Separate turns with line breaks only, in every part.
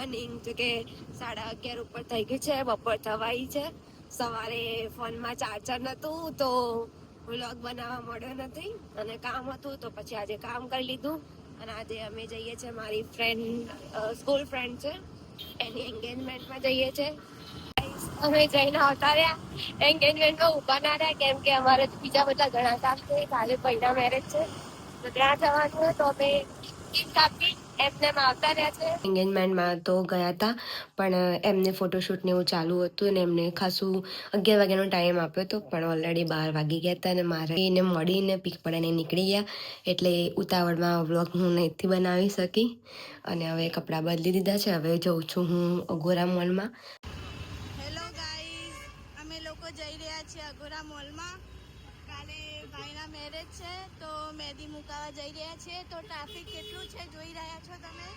Morning જો કે સાડા અગિયાર ઉપર થઈ ગયું છે, બપોર થવાઈ છે. સવારે ફોનમાં ચાર્જર નહોતું, તો વ્લોગ બનાવવા મળ્યો નથી અને કામ હતું, તો પછી આજે કામ કરી લીધું. અને આજે અમે જઈએ છીએ મારી ફ્રેન્ડ સ્કૂલ ફ્રેન્ડ છે. એની એન્ગેજમેન્ટમાં જઈએ છીએ. અમે જઈને આવતા રહ્યા. એન્ગેજમેન્ટમાં ઊભા ના રહ્યા, કેમ કે અમારે બીજા બધા ઘણા કામ છે. કાલે પહેલા મેરેજ છે. તો ત્યાં જવાનું તો અમે કેક કાપી એમને આવતા રહ્યા છે. એન્ગેજમેન્ટમાં તો ગયા હતા પણ એમને ફોટોશૂટ ને એવું ચાલુ હતું અને એમને ખાસું અગિયાર વાગ્યાનો ટાઈમ આપ્યો હતો પણ ઓલરેડી બાર વાગી ગયા હતા અને મારે એને મળીને પીક પડાને નીકળી ગયા એટલે ઉતાવળમાં વ્લોગ હું નથી બનાવી શકી. અને હવે કપડાં બદલી દીધા છે હવે જઉં છું હું અઘોરા મોલમાં
હેલો ગાઈઝ અમે લોકો જઈ રહ્યા છીએ અગોરા મોલમાં કાલે ભાઈના મેરેજ છે તો મહેંદી મુકાવા જઈ રહ્યા છીએ તો ટ્રાફિક કેટલું છે જોઈ રહ્યા છો તમે?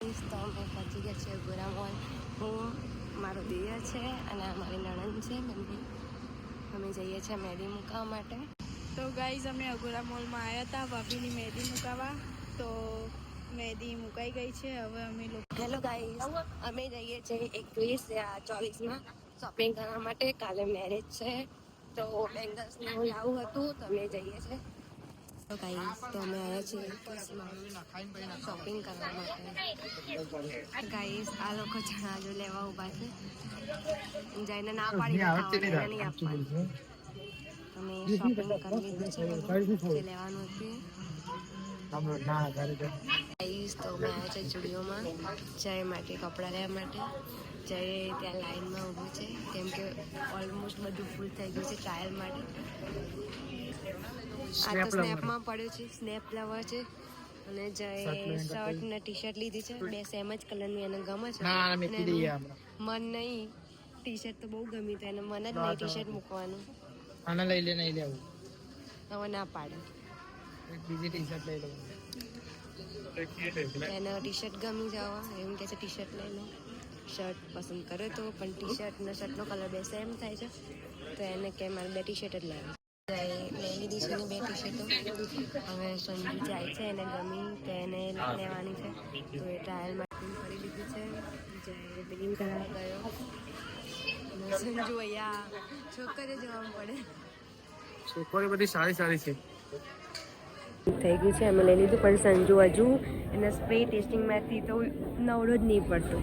તો અમે પહોંચી ગયા છે ગોરા મોલ હું મારો દિયર છે અને આ મારી નણંદ છે. બંને અમે જઈએ છીએ મહેંદી મૂકવા માટે.
તો ગાઈઝ અમે અગોરા મોલમાં આવ્યા હતા ભાભીની મહેંદી મુકાવા. તો મહેંદી મુકાઈ ગઈ છે. હવે અમે લોકો
હેલો ગાઈઝ અમે જઈએ છીએ એકવીસ ચોવીસમાં. શોપિંગ કરવા માટે કાલે મેરેજ છે. તો બેંગલ્સ ને એવું લાવવું હતું તો અમે જઈએ છીએ તો ગાઈસ તો અમે આવ્યા છીએ શોપિંગ કરવા માટે. ગાઈસ આ લોકો ચણાજો લેવા ઊભા છે. જઈને ના પાડી નહીં આપવાની. અમે શોપિંગ કરી લીધું છે. જે લેવાનું હતું ગાઈસ તો અમે આવ્યા છે સ્ટુડિયોમાં જય માટે કપડાં લેવા માટે. જય ત્યાં લાઈનમાં ઊભું છે. કેમ કે ઓલમોસ્ટ બધું ફૂલ થઈ ગયું છે ટ્રાયલ માટે. આ તો સ્નેપમાં પડ્યું છે. સ્નેપ લવર છે. અને જય શર્ટ ને ટી શર્ટ લીધી છે. બે સેમ જ કલરની એને ગમે છે. મન નહીં. ટી શર્ટ તો બહુ ગમી તો એને મન જ નહીં ટી શર્ટ મૂકવાનું.
આને લઈ લે નહીં લેવું.
હવે ના પાડે.
બીજી ટી શર્ટ લઈ લઉં.
એને ટી શર્ટ ગમી જવા એમ કે છે ટી શર્ટ લઈ લો. શર્ટ પસંદ કર્યો તો પણ ટી શર્ટ ને શર્ટનો કલર બે સેમ થાય છે. તો એને કે મારે બે ટી શર્ટ જ લાવી. લઈ લીધી છે બે ટી શર્ટો હવે સંજુ જાય છે એને ગમી તો એને લેવાની છે. તો એ ટ્રાયલમાં કરી લીધી છે. જય બિલિંગ કરાવવા ગયો સંજુ અહીંયા છોકરે જવા પડે
છોકરી બધી સારી સારી છે.
થઈ ગયું છે. અમે લઈ લીધું પણ સંજુ હજુ એના સ્પ્રે ટેસ્ટિંગમાંથી તો નવડો જ નહીં પડતો.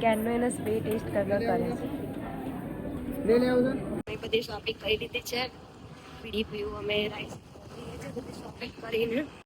ક્યારનો એનો સ્પ્રે ટેસ્ટ કરવા કરે છે બધી શોપિંગ કરી લીધી છે. પીડી પીવું અમે રાઈસ શોપિંગ કરીને